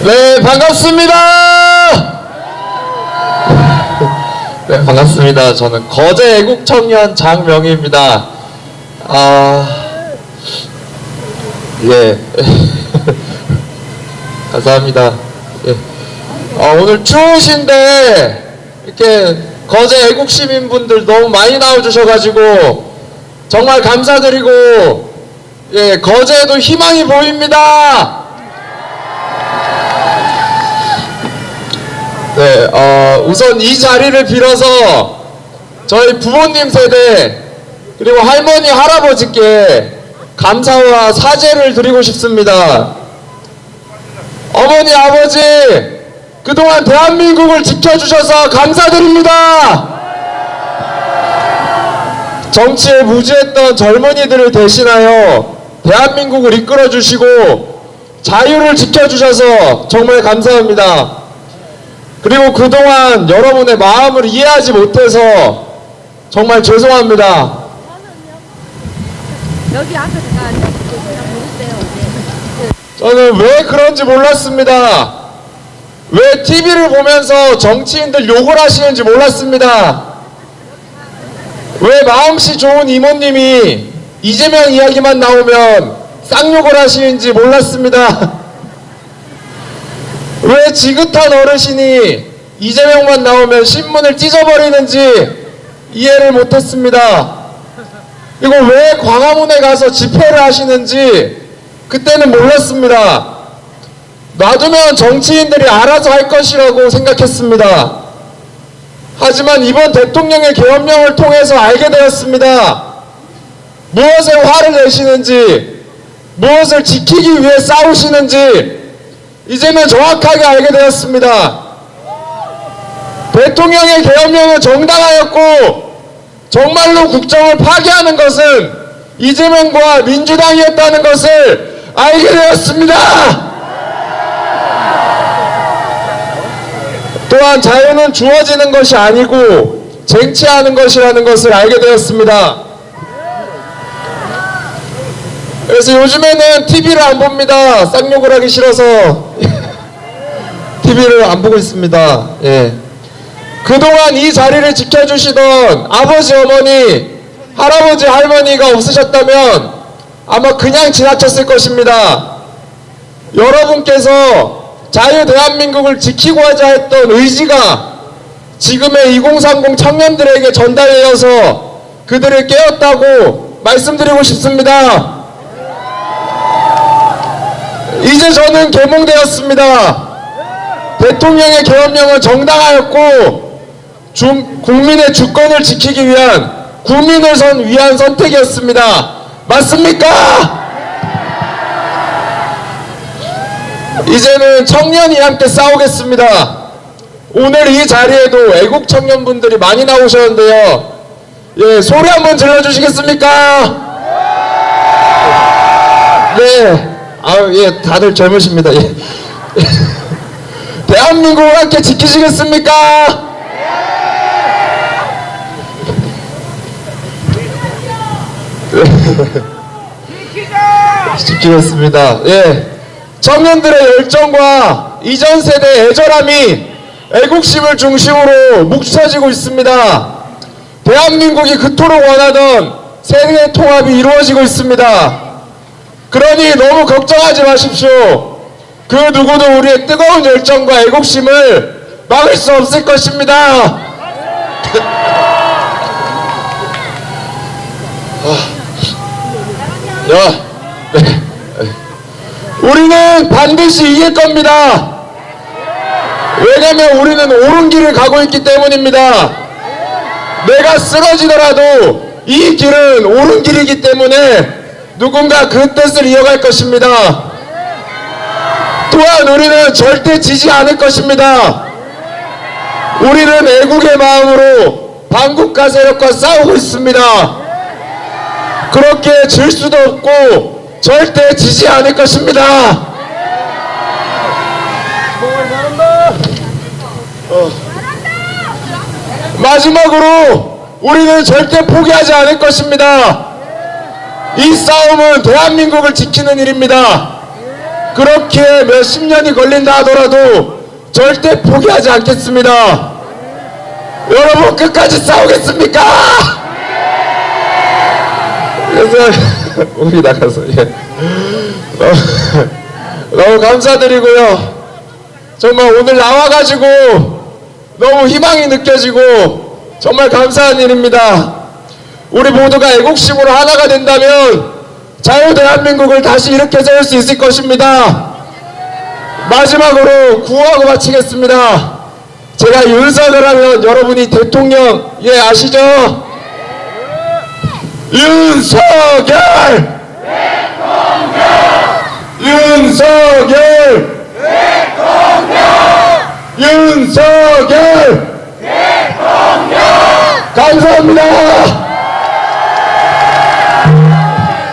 네, 반갑습니다. 네, 반갑습니다. 저는 거제 애국 청년 장명희입니다. 아, 예. 감사합니다. 예. 아, 오늘 추우신데, 이렇게 거제 애국 시민분들 너무 많이 나와주셔가지고, 정말 감사드리고, 예, 거제에도 희망이 보입니다. 네, 어, 우선 이 자리를 빌어서 저희 부모님 세대 그리고 할머니 할아버지께 감사와 사죄를 드리고 싶습니다. 어머니 아버지 그동안 대한민국을 지켜주셔서 감사드립니다. 정치에 무지했던 젊은이들을 대신하여 대한민국을 이끌어 주시고 자유를 지켜주셔서 정말 감사합니다. 그리고 그동안 여러분의 마음을 이해하지 못해서 정말 죄송합니다. 여기 앞에 제가 모르세요. 저는 왜 그런지 몰랐습니다. 왜 TV를 보면서 정치인들 욕을 하시는지 몰랐습니다. 왜 마음씨 좋은 이모님이 이재명 이야기만 나오면 쌍욕을 하시는지 몰랐습니다. 왜 지긋한 어르신이 이재명만 나오면 신문을 찢어버리는지 이해를 못했습니다. 그리고 왜 광화문에 가서 집회를 하시는지 그때는 몰랐습니다. 놔두면 정치인들이 알아서 할 것이라고 생각했습니다. 하지만 이번 대통령의 계엄령을 통해서 알게 되었습니다. 무엇에 화를 내시는지, 무엇을 지키기 위해 싸우시는지, 이제는 정확하게 알게 되었습니다. 대통령의 계엄령은 정당하였고, 정말로 국정을 파괴하는 것은 이재명과 민주당이었다는 것을 알게 되었습니다. 또한 자유는 주어지는 것이 아니고 쟁취하는 것이라는 것을 알게 되었습니다. 그래서 요즘에는 TV를 안 봅니다. 쌍욕을 하기 싫어서 TV를 안 보고 있습니다. 예. 그동안 이 자리를 지켜주시던 아버지, 어머니, 할아버지, 할머니가 없으셨다면 아마 그냥 지나쳤을 것입니다. 여러분께서 자유 대한민국을 지키고자 했던 의지가 지금의 2030 청년들에게 전달되어서 그들을 깨웠다고 말씀드리고 싶습니다. 이제 저는 개몽되었습니다. 대통령의 계엄령은 정당하였고 중- 국민의 주권을 지키기 위한 국민을 선 위한 선택이었습니다. 맞습니까? 이제는 청년이 함께 싸우겠습니다. 오늘 이 자리에도 애국 청년분들이 많이 나오셨는데요. 예, 소리 한번 질러주시겠습니까? 네. 아유, 예, 다들 젊으십니다. 예. 대한민국을 함께 지키시겠습니까? 지키겠습니다. 예. 청년들의 열정과 이전 세대의 애절함이 애국심을 중심으로 묵혀지고 있습니다. 대한민국이 그토록 원하던 세계 통합이 이루어지고 있습니다. 그러니 너무 걱정하지 마십시오. 그 누구도 우리의 뜨거운 열정과 애국심을 막을 수 없을 것입니다. 아, 야, 네. 우리는 반드시 이길 겁니다. 왜냐면 우리는 옳은 길을 가고 있기 때문입니다. 내가 쓰러지더라도 이 길은 옳은 길이기 때문에 누군가 그 뜻을 이어갈 것입니다. 또한 우리는 절대 지지 않을 것입니다. 우리는 애국의 마음으로 반국가 세력과 싸우고 있습니다. 그렇게 질 수도 없고 절대 지지 않을 것입니다. 어. 마지막으로 우리는 절대 포기하지 않을 것입니다. 이 싸움은 대한민국을 지키는 일입니다. 그렇게 몇십 년이 걸린다 하더라도 절대 포기하지 않겠습니다. 여러분 끝까지 싸우겠습니까? 그래서 우리 나가서 예. 너무, 너무 감사드리고요. 정말 오늘 나와가지고 너무 희망이 느껴지고 정말 감사한 일입니다. 우리 모두가 애국심으로 하나가 된다면 자유 대한민국을 다시 일으켜 세울 수 있을 것입니다. 마지막으로 구호하고 마치겠습니다. 제가 윤석을 하면 여러분이 대통령 예 아시죠? 윤석열 윤석열 윤석열 감사합니다.